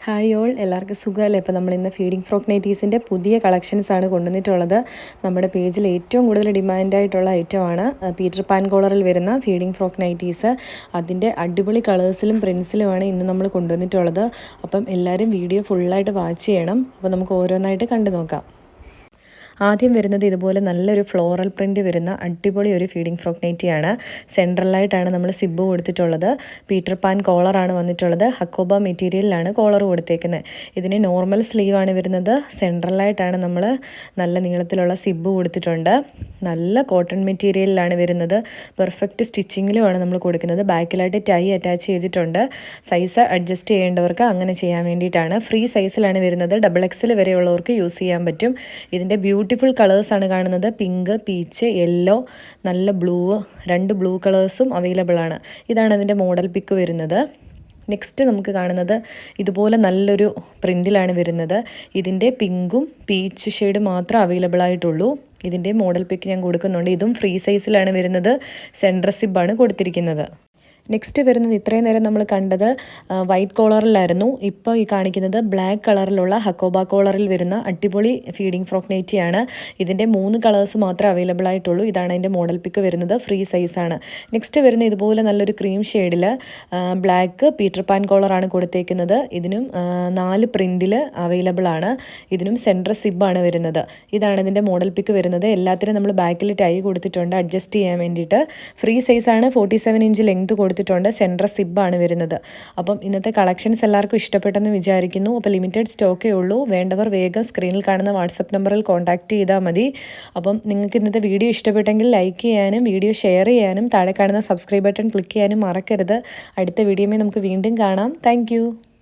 Hi all എല്ലാവർക്കും സുഖമല്ലേ? ഇപ്പോൾ നമ്മൾ ഇന്ന് ഫീഡിംഗ് ഫ്രോക്ക് നൈറ്റീസിന്റെ പുതിയ കളക്ഷൻസ് ആണ് കൊണ്ടുവന്നിട്ടുള്ളത്. നമ്മുടെ പേജിൽ ഏറ്റവും കൂടുതൽ ഡിമാൻഡായിട്ടുള്ള ഐറ്റമാണ് പീറ്റർ പാൻ കോളറിൽ വരുന്ന ഫീഡിംഗ് ഫ്രോക്ക് നൈറ്റീസ് അതിന്റെ അടിപൊളി കളേഴ്സിലും പ്രിൻസിലുമാണ് ഇന്ന് നമ്മൾ കൊണ്ടുവന്നിട്ടുള്ളത്. അപ്പം എല്ലാവരും വീഡിയോ ഫുള്ളായിട്ട് വാച്ച് ചെയ്യണം. അപ്പോൾ നമുക്ക് ഓരോന്നായിട്ട് കണ്ടു നോക്കാം ആദ്യം വരുന്നത് ഇതുപോലെ നല്ലൊരു ഫ്ലോറൽ പ്രിന്റ് വരുന്ന അടിപൊളി ഒരു ഫീഡിംഗ് ഫ്രോക്ക് നൈറ്റിയാണ് സെൻട്രലായിട്ടാണ് നമ്മൾ സിബ് കൊടുത്തിട്ടുള്ളത്. പീറ്റർ പാൻ കോളറാണ് വന്നിട്ടുള്ളത്. ഹക്കോബ മെറ്റീരിയലിലാണ് കോളർ കൊടുത്തേക്കുന്നത് ഇതിന് നോർമൽ സ്ലീവാണ് വരുന്നത്. സെൻട്രലായിട്ടാണ് നമ്മൾ നല്ല നീളത്തിലുള്ള സിബ് കൊടുത്തിട്ടുണ്ട്. നല്ല കോട്ടൺ മെറ്റീരിയലിലാണ് വരുന്നത്. പെർഫെക്റ്റ് സ്റ്റിച്ചിങ്ങിലുമാണ് നമ്മൾ കൊടുക്കുന്നത്. ബാക്കിലായിട്ട് ടൈ അറ്റാച്ച് ചെയ്തിട്ടുണ്ട്. സൈസ് അഡ്ജസ്റ്റ് ചെയ്യേണ്ടവർക്ക് അങ്ങനെ ചെയ്യാൻ വേണ്ടിയിട്ടാണ്. ഫ്രീ സൈസിലാണ് വരുന്നത്. ഡബിൾ എക്സിൽ വരെയുള്ളവർക്ക് യൂസ് ചെയ്യാൻ പറ്റും. ഇതിന്റെ ബ്യൂട്ടി ബ്യൂട്ടിഫുൾ കളേഴ്സാണ് കാണുന്നത്. പിങ്ക് പീച്ച് യെല്ലോ നല്ല ബ്ലൂ രണ്ട് ബ്ലൂ കളേഴ്സും അവൈലബിൾ ആണ്. ഇതാണ് അതിന്റെ മോഡൽ പിക്ക് വരുന്നത്. നെക്സ്റ്റ് നമുക്ക് കാണുന്നത് ഇതുപോലെ നല്ലൊരു പ്രിന്റിലാണ് വരുന്നത്. ഇതിന്റെ പിങ്കും പീച്ച് ഷെയ്ഡ് മാത്രം അവൈലബിൾ ആയിട്ടുള്ളൂ. ഇതിന്റെ മോഡൽ പിക്ക് ഞാൻ കൊടുക്കുന്നുണ്ട്. ഇതും ഫ്രീ സൈസിലാണ് വരുന്നത്. സെൻട്രസിബാണ് കൊടുത്തിരിക്കുന്നത്. നെക്സ്റ്റ് വരുന്നത് ഇത്രയും നേരം നമ്മൾ കണ്ടത് വൈറ്റ് കോളറിലായിരുന്നു ഇപ്പോൾ ഈ കാണിക്കുന്നത് ബ്ലാക്ക് കളറിലുള്ള ഹക്കോബ കോളറിൽ വരുന്ന അടിപൊളി ഫീഡിംഗ് ഫ്രോക്ക് നൈറ്റിയാണ് ഇതിന്റെ മൂന്ന് കളേഴ്സ് മാത്രമേ അവൈലബിൾ ആയിട്ടുള്ളൂ. ഇതാണ് അതിന്റെ മോഡൽ പിക്ക് വരുന്നത്. ഫ്രീ സൈസാണ് നെക്സ്റ്റ് വരുന്ന ഇതുപോലെ നല്ലൊരു ക്രീം ഷെയ്ഡിൽ ബ്ലാക്ക് പീറ്റർ പാൻ കോളറാണ് കൊടുത്തേക്കുന്നത്. ഇതിനും നാല് പ്രിന്റിൽ അവൈലബിൾ ആണ്. ഇതിനും സെൻട്രൽ സിബാണ് വരുന്നത്. ഇതാണ് ഇതിന്റെ മോഡൽ പിക്ക് വരുന്നത്. എല്ലാത്തിനും നമ്മൾ ബാക്കിൽ ടൈ കൊടുത്തിട്ടുണ്ട്. അഡ്ജസ്റ്റ് ചെയ്യാൻ വേണ്ടിയിട്ട്. ഫ്രീ സൈസാണ് ഫോർട്ടി സെവൻ ഇഞ്ച് ലെങ്ത് കൊടുത്തിട്ടുണ്ട്. സെൻട്ര സിബാണ് വരുന്നത്. അപ്പം ഇന്നത്തെ കളക്ഷൻസ് എല്ലാവർക്കും ഇഷ്ടപ്പെട്ടെന്ന് വിചാരിക്കുന്നു. അപ്പോൾ ലിമിറ്റഡ് സ്റ്റോക്കേ ഉള്ളൂ. വേണ്ടവർ വേഗം സ്ക്രീനിൽ കാണുന്ന വാട്സപ്പ് നമ്പറിൽ കോൺടാക്ട് ചെയ്താൽ മതി. അപ്പം നിങ്ങൾക്ക് ഇന്നത്തെ വീഡിയോ ഇഷ്ടപ്പെട്ടെങ്കിൽ ലൈക്ക് ചെയ്യാനും വീഡിയോ ഷെയർ ചെയ്യാനും താഴെ കാണുന്ന സബ്സ്ക്രൈബ് ബട്ടൺ ക്ലിക്ക് ചെയ്യാനും മറക്കരുത്. അടുത്ത വീഡിയോമേ നമുക്ക് വീണ്ടും കാണാം. താങ്ക്